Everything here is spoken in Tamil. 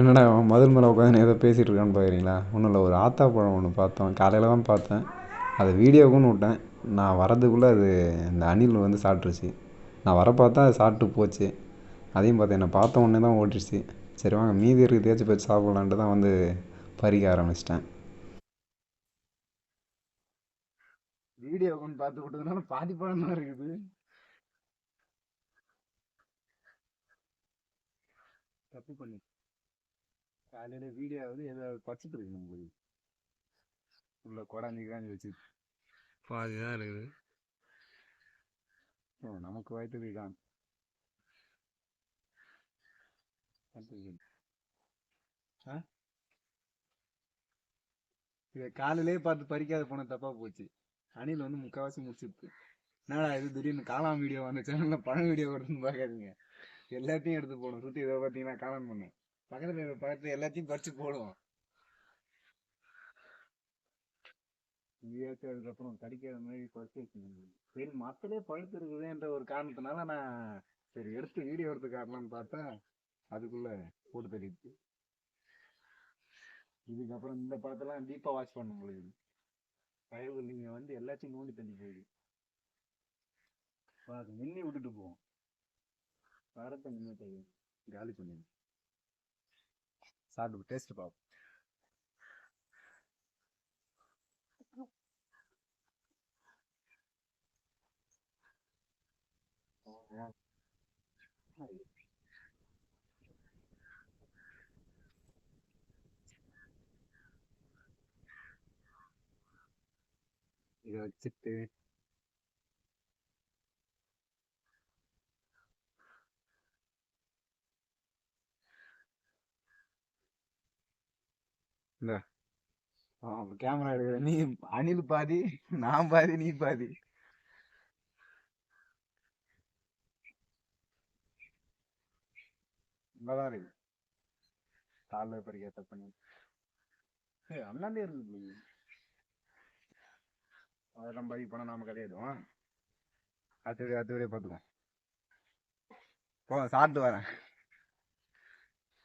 என்னடா அவன் மதில் மேலே உட்காந்து ஏதோ பேசிகிட்டு இருக்கான்னு பார்க்குறீங்களா ஒன்றும் இல்லை ஒரு ஆத்தா பழம் ஒன்று பார்த்தோம். காலையில் தான் பார்த்தேன். அதை வீடியோவுக்குன்னு விட்டேன். நான் வரதுக்குள்ளே அது இந்த அணில் வந்து சாப்பிட்ருச்சு நான் வர பார்த்தா அது சாப்பிட்டு போச்சு. அதையும் பார்த்தேன். என்னை பார்த்த உடனே தான் ஓடிடுச்சு. சரி வாங்க மீதி இருக்கிறதையாச்சும் போய் சாப்பிட்லான்ட்டு தான் வந்து பறிக்க ஆரம்பிச்சிட்டேன். வீடியோ பார்த்து விட்டதுனால பாதி பழம் தான் இருக்குது. தப்பு பண்ணி. காலையில வீடியோ வந்து ஏதோ பச்சிட்டு இருக்கு நம்ம உள்ள கொடாஞ்சி காஞ்சி வச்சு. பாதி தான் இருக்குது. நமக்கு வாய்த்தது தான் இதை காலையிலே பார்த்து பறிக்காத போன தப்பா போச்சு. அணில் வந்து முக்கால்வாசி முடிச்சிருக்கு. என்னடா இது திடீர்னு காளான் வீடியோ வந்த சேனல்ல பழம் வீடியோ வருதுன்னு பார்க்காதீங்க எல்லாத்தையும் எடுத்து போடும் சுத்தி இதை பார்த்தீங்கன்னா காலம் பண்ணும் பக்கத்துல இருக்கிற பக்கத்துல எல்லாத்தையும் பறிச்சு போடுவோம். இங்கேயாச்சும் அதுக்கப்புறம் கடிக்காத மாதிரி குறைச்சி வச்சுக்கோங்க சரி மரத்திலே பழுத்து இருக்குதுன்ற ஒரு காரணத்தினால நான் சரி எடுத்து வீடியோ எடுத்து காட்டலாம்னு பார்த்தா அதுக்குள்ள போட்டு தெரியுது இதுக்கப்புறம் இந்த படத்தெல்லாம் டீப்பா வாட்ச் பண்ண முடியுது பயவு நீங்க வந்து எல்லாத்தையும் நோண்டி தண்ணி போயிடு. அது விட்டுட்டு போவோம். ಭಾರತ ನಿಮ್ಮತೆಗೆ గాలి పుణ్యం సార్ టేస్ట్ బాబు ఇక చెప్తే இந்த. கேமரா எடுக்கிற நீ அனில் பாதி நான் பாதி நீ பாதி. நல்லாதான் இருக்கு. காலைல பறிக்க தப்பு பண்ணி. அண்ணாண்டே இருக்கு? அதெல்லாம் பதிவு பண்ண நாம கிடையாது. அடுத்த அடுத்த பார்த்துக்குவோம். பார்த்துக்கோம் போ சாப்பிட்டு வரேன்.